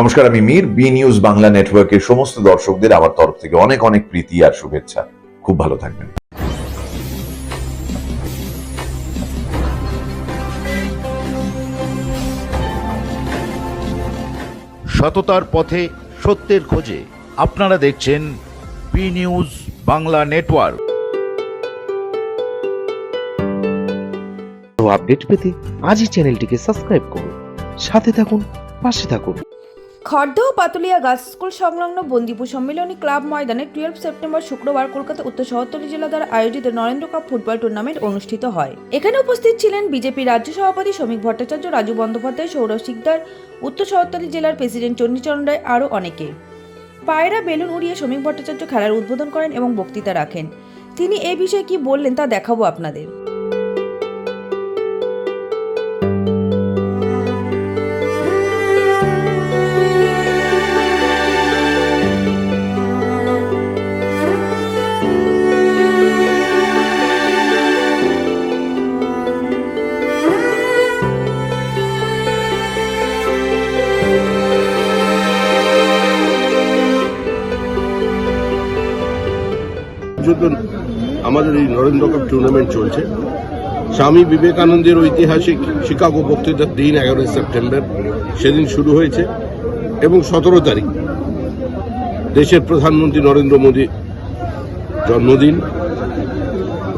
নমস্কার আমি Mir. B news Bangla নেটওয়ার্কের সমস্ত দর্শকদের আমার তরফ থেকে অনেক অনেক প্রীতি আর শুভেচ্ছা। খুব ভালো থাকবেন। সততার পথে সত্যের খোঁজে আপনারা দেখছেন B news Bangla network. Update পেতে আজই চ্যানেলটিকে সাবস্ক্রাইব করুন। সাথে থাকুন পাশে থাকুন। খড়দহ পাতুলিয়া গার্লস স্কুল সংলগ্ন বন্দিপুর সম্মিলনী ক্লাব ময়দানে টুয়েলভ সেপ্টেম্বর শুক্রবার কলকাতা উত্তর শহরতলি জেলা দ্বারা আয়োজিত নরেন্দ্র কাপ ফুটবল টুর্নামেন্ট অনুষ্ঠিত হয়। এখানে উপস্থিত ছিলেন বিজেপি রাজ্য সভাপতি শ্রমিক ভট্টাচার্য, রাজু বন্দ্যোপাধ্যায়, সৌরভ শিকদার, উত্তর শহরতলি জেলার প্রেসিডেন্ট চণ্ডীচরণ রায় আরও অনেকে। পায়রা বেলুন উড়িয়ে শ্রমিক ভট্টাচার্য খেলার উদ্বোধন করেন এবং বক্তৃতা রাখেন। তিনি এই বিষয়ে কি বললেন তা দেখাবো আপনাদের। পর্যন্ত আমাদের এই নরেন্দ্র কাপ টুর্নামেন্ট চলছে। স্বামী বিবেকানন্দের ঐতিহাসিক শিকাগো বক্তৃতার দিন এগারোই সেপ্টেম্বর, সেদিন শুরু হয়েছে এবং সতেরো তারিখ। দেশের প্রধানমন্ত্রী নরেন্দ্র মোদী জন্মদিন।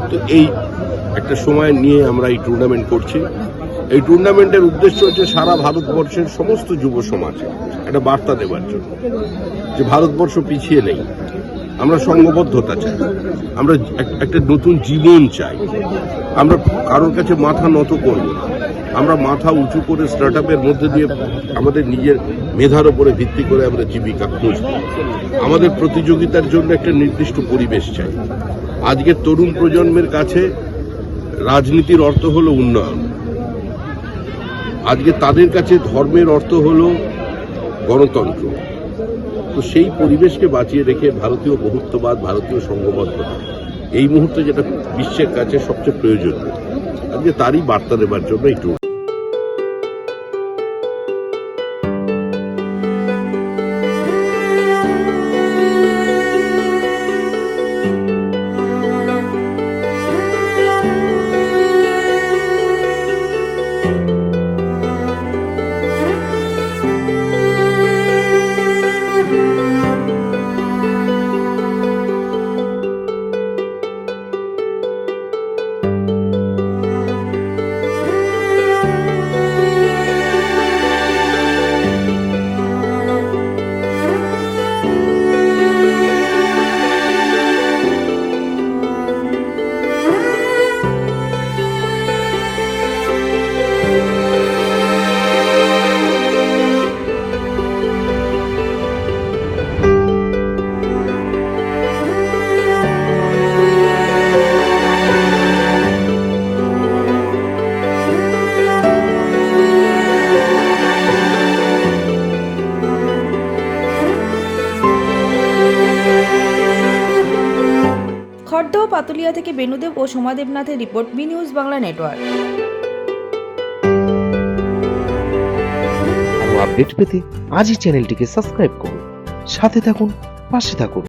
তো এই একটা সময় নিয়ে আমরা এই টুর্নামেন্ট করছি। এই টুর্নামেন্টের উদ্দেশ্য হচ্ছে সারা ভারতবর্ষের সমস্ত যুব সমাজে একটা বার্তা দেওয়ার জন্য যে ভারতবর্ষ পিছিয়ে নেই। আমরা সংঘবদ্ধতা চাই। আমরা একটা নতুন জীবন চাই। আমরা কারোর কাছে মাথা নত করব আমরা মাথা উঁচু করে স্টার্ট আপের মধ্যে দিয়ে আমাদের নিজের মেধার উপরে ভিত্তি করে আমরা জীবিকা খুঁজব। আমাদের প্রতিযোগিতার জন্য একটা নির্দিষ্ট পরিবেশ চাই। আজকের তরুণ প্রজন্মের কাছে রাজনীতির অর্থ হলো উন্নয়ন। আজকে তাদের কাছে ধর্মের অর্থ হলো গণতন্ত্র। তো সেই পরিবেশকে বাঁচিয়ে রেখে ভারতীয় বহুত্ববাদ, ভারতীয় সংঘবদ্ধতা এই মুহূর্তে যেটা বিশ্বের কাছে সবচেয়ে প্রয়োজনীয়। আজকে তারই বার্তা দেবার জন্য এই ট্যুর খড়দহ, পাতুলিয়া থেকে বেনুদেব ও সোমাদেবনাথের report B news Bangla network. Update পেতে আজই চ্যানেলটিকে সাবস্ক্রাইব করুন। সাথে থাকুন, পাশে থাকুন।